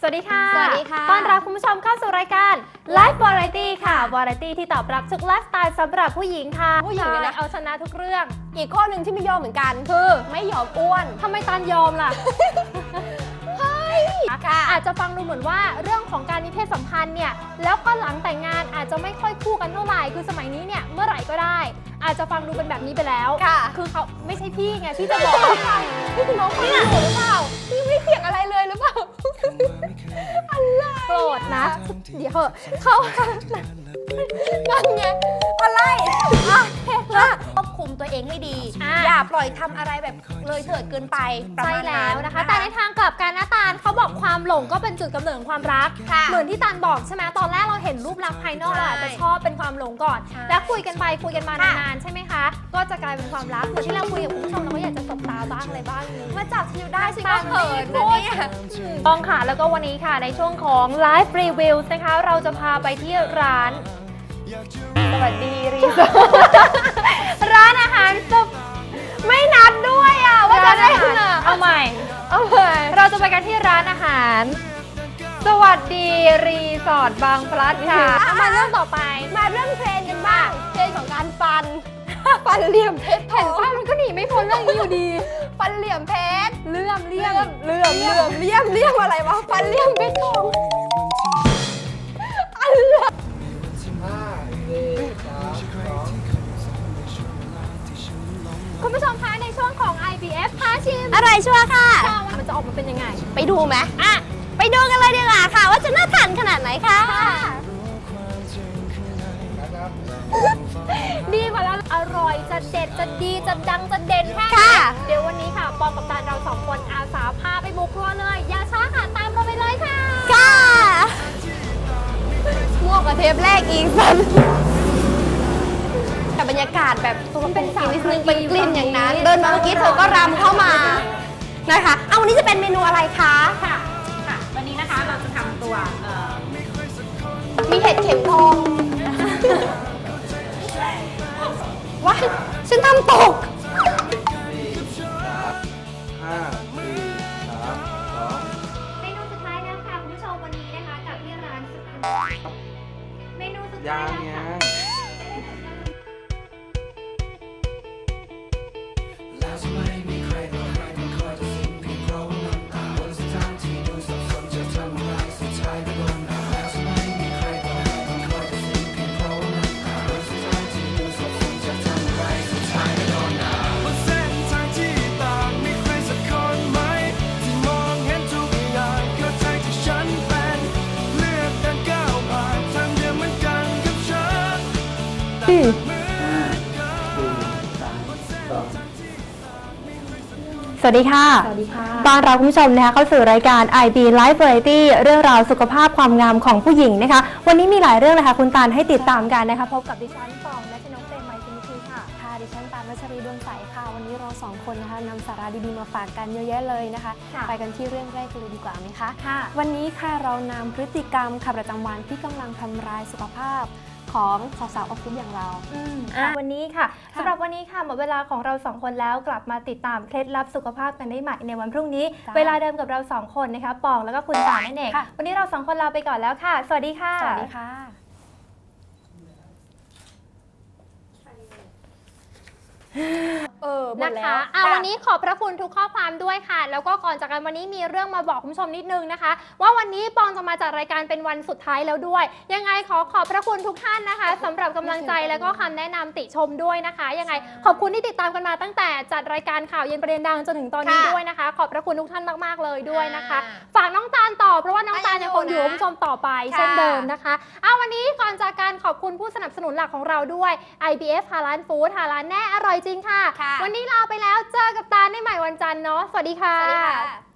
สวัสดีค่ะ สวัสดีค่ะ ต้อนรับคุณผู้ชมเข้าสู่รายการ Life Variety ค่ะ Variety ที่ตอบรับทุกไลฟ์สไตล์สำหรับผู้หญิงค่ะผู้หญิงเนี่ยนะเอาชนะทุกเรื่อง อีกข้อหนึ่งที่ไม่ยอมเหมือนกันคือ ไม่ยอมอ้วนทำไมตานยอมล่ะค่ะอาจจะฟังดูเหมือนว่าเรื่องของการมีเพศสัมพันธ์เนี่ยแล้วก็หลังแต่งงานอาจจะไม่ค่อยคู่กันเท่าไหร่คือสมัยนี้เนี่ยเมื่อไหร่ก็ได้ อาจจะฟังดูเป็นแบบนี้ไปแล้วค่ะ คือเขาไม่ใช่พี่ไงที่จะบอกให้ฟังนี่คุณน้องฟังอยู่หรือเปล่านี่ไม่เถียงอะไรเลยหรือเปล่า โกรธนะ เดี๋ยวเหอะเขานั่นไงอะไรอะอะควบ คุมตัวเองให้ดี อะ อย่าปล่อยทำอะไรแบบเลยเถิดเกินไปประใช่มาณแล้นั้วนนะคะ แต่ในทางกลับกันนะตาลเขาบอกความหลงก็เป็นจุดกำเนิดของความรัก ค่ะ เหมือนที่ตาลบอกใช่ไหมตอนแรกเราเห็นรูปลักษณ์ภายนอกใช่อะจะชอบเป็นความหลงก่อน ใช่แล้วคุยกันไปคุยกันมาค่ะ นานๆใช่ไหมคะ ก็จะกลายเป็นความรักเหมือนที่เราคุยกับคุณผู้ชมเราก็อยากจะสบตาบ้างอะไรบ้างนี้ มาจับทิวได้สิตาก็ลเขินพูนะดเนี่ยต้องค่ะ แล้วก็วันนี้ค่ะในช่วงของ Live Reviews นะคะ เราจะพาไปที่ร้าน สวัสดีรีสอร์ทร้านอาหารสุดไม่นัดด้วยอะว่าจะได้ร้านอาหารน่ะเอาใหม่ เอาไปเราจะไปกันที่ร้านอาหาร สวัสดีรีสอร์ทบางพลัดค่ะเอามาเรื่องต่อไป มาเรื่องเทรนด์กันบ้างเทรนด์ของการฟัน ฟันเหลี่ยมเพชรทเห็นองว่ามันก็หนีไม่พ้นเรื่องนี้อยู่ดี ฟันเหลี่ยมเพชร เลื่อมเลี่ยมเลื่อมเลื่อมเลี่ยมเลี่ยมอะไรวะฟันเลี่ยมเพชรทอง ชิมอะไรชัวร์ค่ะว่ามันจะออกมาเป็นยังไง ไปดูไหมอะ ไปดูกันเลยดีกว่าค่ะ ว่าจะน่าทานขนาดไหนคะดีกว่าแล้วอร่อยจะเด็ดจะดีจะดังจะเด่นแค่ไหนค่ะ เดี๋ยววันนี้ค่ะ ปองกับตาลเราสองคนอาสาพาไปบุกครัวเลย อย่าช้าค่ะ ตามเราไปเลยค่ะค่ะม่วงกับเทปแรกอีกสันแต่บรรยากาศแบบตัวเป็นสาวนิดนึงเป็นกลิ่นอย่างนั้น เดินมาเมื่อกี้เธอก็รำเข้ามา นะคะ เอาวันนี้จะเป็นเมนูอะไรคะ ค่ะ ค่ะ วันนี้นะคะเราจะทำตัวเอ่อมีเห็ดเข็มทอง ว้ายฉันทำตก ห้าสี่สามสองเมนูสุดท้ายแล้วค่ะคุณผู้ชมวันนี้นะคะกับที่ร้านสุดเมนูสุดท้ายยังแล้วยัค่ะง ส้นทางที่สวัสดีค่ะ สวัสดีค่ะต้อนรับคุณผู้ชมนะคะเข้าสู่รายการ IB Life Variety เรื่องราวสุขภาพความงามของผู้หญิงนะคะ วันนี้มีหลายเรื่องเลยค่ะ คุณตาลให้ติดตามกันนะคะ พบกับดิฉันฟอ ค่ะดิฉันปานวัชรีดวงใสค่ะ วันนี้เราสองคนนะคะนำสาระดีๆมาฝากกันเยอะแยะเลยนะคะ ค่ะไปกันที่เรื่องแรกกันเลยดีกว่าไหมคะ ค่ะ วันนี้ค่ะเรานำพฤติกรรมค่ะประจำวันที่กำลังทำร้ายสุขภาพของสาวๆออฟฟิศอย่างเราอะวันนี้ค่ะ สำหรับวันนี้ค่ะหมดเวลาของเราสองคนแล้วกลับมาติดตามเคล็ดลับสุขภาพกันได้ใหม่ในวันพรุ่งนี้จ้ะเวลาเดิมกับเราสองคนนะคะปองแล้วก็คุณตานั่นเองค่ะวันนี้เราสองคนลาไปก่อนแล้วค่ะ สวัสดีค่ะ สวัสดีค่ะ เออ หมดนะแล้คะวอะวันนี้ขอบพระคุณทุกข้อความด้วยค่ะ แล้วก็ก่อนจากกันวันนี้มีเรื่องมาบอกคุณผู้ชมนิดนึงนะคะ ว่าวันนี้ปองจะมาจัดรายการเป็นวันสุดท้ายแล้วด้วย ยังไงขอขอบพระคุณทุกท่านนะคะสำหรับกำลังใจแล้วก็คำแนะนำติชมด้วยนะคะ ยังไงขอบคุณที่ติดตามกันมาตั้งแต่จัดรายการข่าวเย็นประเด็นดังจนถึงตอนนี้ค่ะด้วยนะคะ ขอบพระคุณทุกท่านมากๆเลยด้วยนะคะ อ่าฝากน้องตาลต่อเพราะว่าน้องตาลอะยัยังงคงอยู่อยู่กับนะคุณผู้ชมต่อไปค่ะ เช่นเดิมนะคะอะวันนี้ก่อนจากการขอบคุณผู้สนับสนุนหลักของเราด้วย IBF ฮาลานฟู้ดฮาลานแน่อร่อยจริงค่ะ ค่ะ วันนี้ลาไปแล้ว เจอกับตาลได้ใหม่วันจันทร์เนาะ สวัสดีค่ะ สวัสดีค่ะ